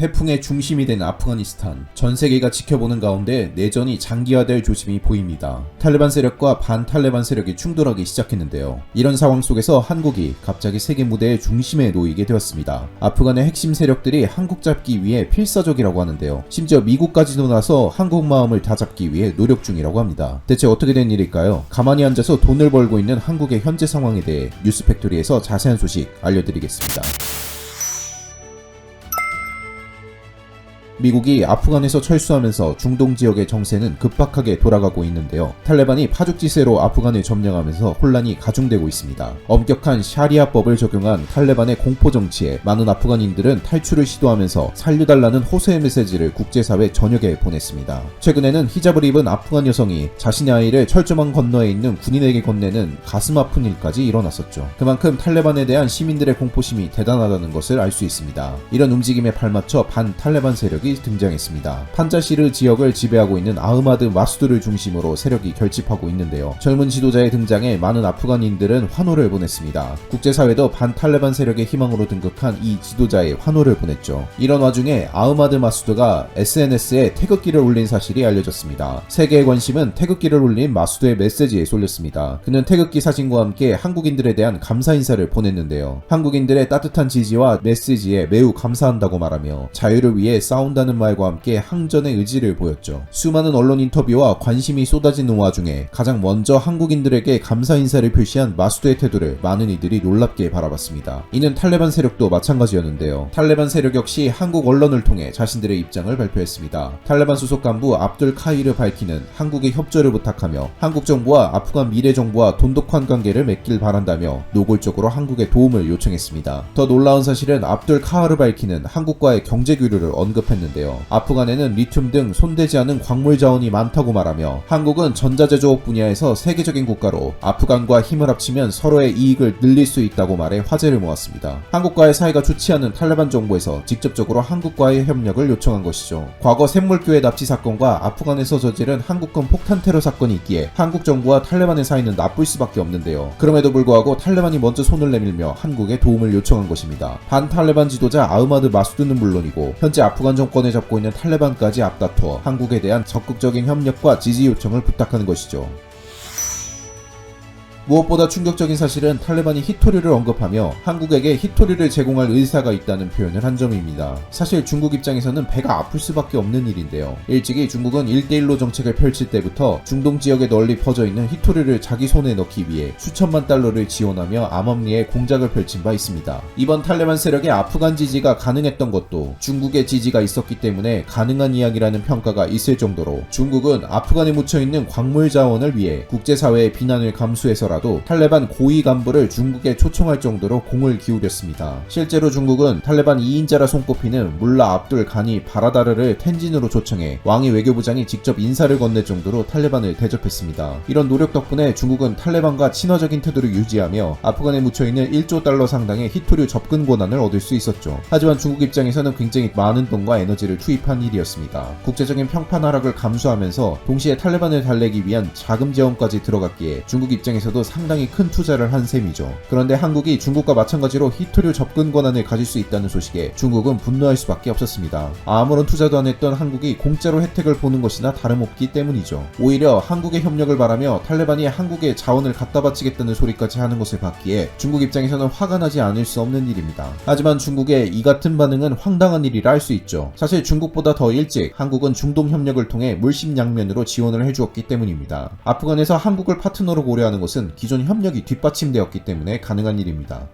태풍의 중심이 된 아프가니스탄. 전 세계가 지켜보는 가운데 내전이 장기화될 조짐이 보입니다. 탈레반 세력과 반탈레반 세력이 충돌하기 시작했는데요. 이런 상황 속에서 한국이 갑자기 세계 무대의 중심에 놓이게 되었습니다. 아프간의 핵심 세력들이 한국 잡기 위해 필사적이라고 하는데요. 심지어 미국까지도 나서 한국 마음을 다잡기 위해 노력 중이라고 합니다. 대체 어떻게 된 일일까요? 가만히 앉아서 돈을 벌고 있는 한국의 현재 상황에 대해 뉴스팩토리에서 자세한 소식 알려드리겠습니다. 미국이 아프간에서 철수하면서 중동 지역의 정세는 급박하게 돌아가고 있는데요. 탈레반이 파죽지세로 아프간을 점령하면서 혼란이 가중되고 있습니다. 엄격한 샤리아법을 적용한 탈레반의 공포 정치에 많은 아프간인들은 탈출을 시도하면서 살려달라는 호소의 메시지를 국제사회 전역에 보냈습니다. 최근에는 히잡을 입은 아프간 여성이 자신의 아이를 철조망 건너에 있는 군인에게 건네는 가슴 아픈 일까지 일어났었죠. 그만큼 탈레반에 대한 시민들의 공포심이 대단하다는 것을 알 수 있습니다. 이런 움직임에 발맞춰 반 탈레반 세력이 등장했습니다. 판자시르 지역을 지배하고 있는 아흐마드 마수드를 중심으로 세력이 결집하고 있는데요. 젊은 지도자의 등장에 많은 아프간인들은 환호를 보냈습니다. 국제사회도 반탈레반 세력의 희망으로 등극한 이 지도자의 환호를 보냈죠. 이런 와중에 아흐마드 마수드가 SNS에 태극기를 올린 사실이 알려졌습니다. 세계의 관심은 태극기를 올린 마수드의 메시지에 쏠렸습니다. 그는 태극기 사진과 함께 한국인들에 대한 감사 인사를 보냈는데요. 한국인들의 따뜻한 지지와 메시지에 매우 감사한다고 말하며 자유를 위해 싸운다 는 말과 함께 항전의 의지를 보였죠. 수많은 언론 인터뷰와 관심이 쏟아지는 와중에 가장 먼저 한국인들에게 감사 인사를 표시한 마수드의 태도를 많은 이들이 놀랍게 바라봤습니다. 이는 탈레반 세력도 마찬가지였는데요. 탈레반 세력 역시 한국 언론을 통해 자신들의 입장을 발표했습니다. 탈레반 소속 간부 압둘 카이르 발키는 한국의 협조를 부탁하며 한국 정부와 아프간 미래 정부와 돈독한 관계를 맺길 바란다며 노골적으로 한국에 도움을 요청했습니다. 더 놀라운 사실은 압둘 카하르 발키는 한국과의 경제 교류를 언급했는데 요. 아프간에는 리튬 등 손대지 않은 광물 자원이 많다고 말하며 한국은 전자제조업 분야에서 세계적인 국가로 아프간과 힘을 합치면 서로의 이익을 늘릴 수 있다고 말해 화제를 모았습니다. 한국과의 사이가 좋지 않은 탈레반 정부에서 직접적으로 한국과의 협력을 요청한 것이죠. 과거 샘물교회 납치 사건과 아프간에서 저지른 한국군 폭탄 테러 사건이 있기에 한국 정부와 탈레반의 사이는 나쁠 수밖에 없는데요. 그럼에도 불구하고 탈레반이 먼저 손을 내밀며 한국에 도움을 요청한 것입니다. 반탈레반 지도자 아흐마드 마수드는 물론이고 현재 아프간 정권 에 잡고 있는 탈레반까지 앞다투어 한국에 대한 적극적인 협력과 지지 요청을 부탁하는 것이죠. 무엇보다 충격적인 사실은 탈레반이 히토리를 언급하며 한국에게 히토리를 제공할 의사가 있다는 표현을 한 점입니다. 사실 중국 입장에서는 배가 아플 수밖에 없는 일인데요. 일찍이 중국은 1대1로 정책을 펼칠 때부터 중동 지역에 널리 퍼져 있는 히토리를 자기 손에 넣기 위해 수천만 달러를 지원하며 암암리에 공작을 펼친 바 있습니다. 이번 탈레반 세력의 아프간 지지가 가능했던 것도 중국의 지지가 있었기 때문에 가능한 이야기라는 평가가 있을 정도로 중국은 아프간에 묻혀 있는 광물 자원을 위해 국제사회의 비난을 감수해서라 도 탈레반 고위 간부를 중국에 초청할 정도로 공을 기울였습니다. 실제로 중국은 탈레반 2인자라 손꼽히는 물라 압둘 가니 바라다르를 텐진으로 초청해 왕의 외교부장이 직접 인사를 건넬 정도로 탈레반을 대접했습니다. 이런 노력 덕분에 중국은 탈레반과 친화적인 태도를 유지하며 아프간에 묻혀있는 1조 달러 상당의 히토류 접근 권한을 얻을 수 있었죠. 하지만 중국 입장에서는 굉장히 많은 돈과 에너지를 투입한 일이었습니다. 국제적인 평판 하락을 감수하면서 동시에 탈레반을 달래기 위한 자금 지원까지 들어갔기에 중국 입장에서도 상당히 큰 투자를 한 셈이죠. 그런데 한국이 중국과 마찬가지로 히토류 접근 권한을 가질 수 있다는 소식에 중국은 분노할 수밖에 없었습니다. 아무런 투자도 안 했던 한국이 공짜로 혜택을 보는 것이나 다름없기 때문이죠. 오히려 한국의 협력을 바라며 탈레반이 한국에 자원을 갖다 바치겠다는 소리까지 하는 것을 봤기에 중국 입장에서는 화가 나지 않을 수 없는 일입니다. 하지만 중국의 이 같은 반응은 황당한 일이라 할 수 있죠. 사실 중국보다 더 일찍 한국은 중동 협력을 통해 물심양면으로 지원을 해주었기 때문입니다. 아프간에서 한국을 파트너로 고려하는 것은 기존 협력이 뒷받침되었기 때문에 가능한 일입니다.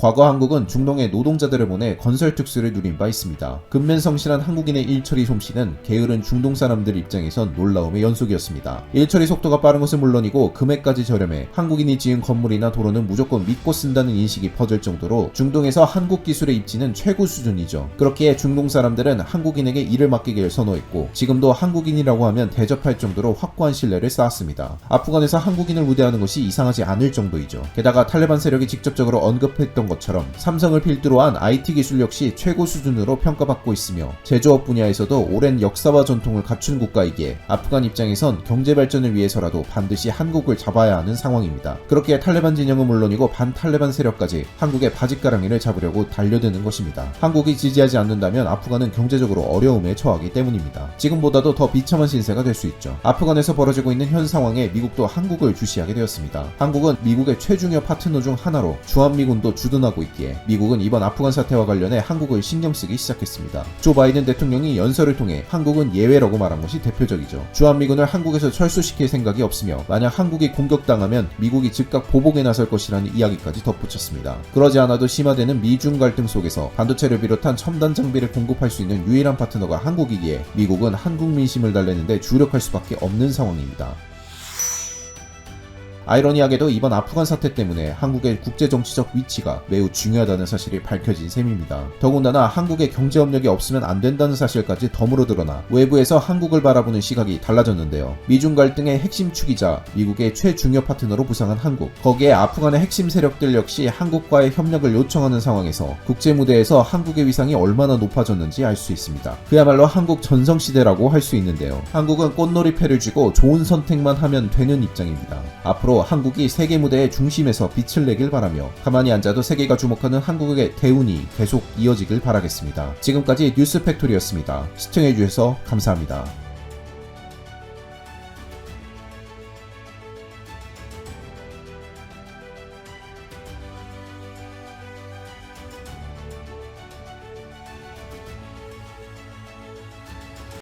과거 한국은 중동에 노동자들을 보내 건설 특수를 누린 바 있습니다. 근면성실한 한국인의 일처리 솜씨는 게으른 중동 사람들 입장에선 놀라움의 연속이었습니다. 일처리 속도가 빠른 것은 물론이고 금액까지 저렴해 한국인이 지은 건물이나 도로는 무조건 믿고 쓴다는 인식이 퍼질 정도로 중동에서 한국 기술의 입지는 최고 수준이죠. 그렇기에 중동 사람들은 한국인에게 일을 맡기길 선호했고 지금도 한국인이라고 하면 대접할 정도로 확고한 신뢰를 쌓았습니다. 아프간에서 한국인을 우대하는 것이 이상하지 않을 정도이죠. 게다가 탈레반 세력이 직접적으로 언급했던 것처럼 삼성을 필두로 한 IT 기술 역시 최고 수준으로 평가받고 있으며 제조업 분야에서도 오랜 역사와 전통을 갖춘 국가이기에 아프간 입장에선 경제 발전을 위해서라도 반드시 한국을 잡아야 하는 상황입니다. 그렇게 탈레반 진영은 물론이고 반탈레반 세력까지 한국의 바짓가랑이를 잡으려고 달려드는 것입니다. 한국이 지지하지 않는다면 아프간은 경제적으로 어려움에 처하기 때문입니다. 지금보다도 더 비참한 신세가 될 수 있죠. 아프간에서 벌어지고 있는 현 상황에 미국도 한국을 주시하게 되었습니다. 한국은 미국의 최중요 파트너 중 하나로 주한미군도 주둔 하고 있기에 미국은 이번 아프간 사태와 관련해 한국을 신경 쓰기 시작했습니다. 조 바이든 대통령이 연설을 통해 한국은 예외라고 말한 것이 대표적이죠. 주한미군을 한국에서 철수시킬 생각이 없으며 만약 한국이 공격당하면 미국이 즉각 보복에 나설 것이라는 이야기까지 덧붙였습니다. 그러지 않아도 심화되는 미중 갈등 속에서 반도체를 비롯한 첨단 장비를 공급할 수 있는 유일한 파트너가 한국이기에 미국은 한국 민심을 달래는데 주력할 수밖에 없는 상황입니다. 아이러니하게도 이번 아프간 사태 때문에 한국의 국제 정치적 위치가 매우 중요하다는 사실이 밝혀진 셈입니다. 더군다나 한국의 경제 협력이 없으면 안 된다는 사실까지 덤으로 드러나 외부에서 한국을 바라보는 시각이 달라졌는데요. 미중 갈등의 핵심 축이자 미국의 최중요 파트너로 부상한 한국, 거기에 아프간의 핵심 세력들 역시 한국과의 협력을 요청하는 상황에서 국제 무대에서 한국의 위상이 얼마나 높아졌는지 알 수 있습니다. 그야말로 한국 전성시대라고 할 수 있는데요. 한국은 꽃놀이패를 쥐고 좋은 선택만 하면 되는 입장입니다. 한국이 세계 무대의 중심에서 빛을 내길 바라며 가만히 앉아도 세계가 주목하는 한국의 대운이 계속 이어지길 바라겠습니다. 지금까지 뉴스 팩토리였습니다. 시청해주셔서 감사합니다.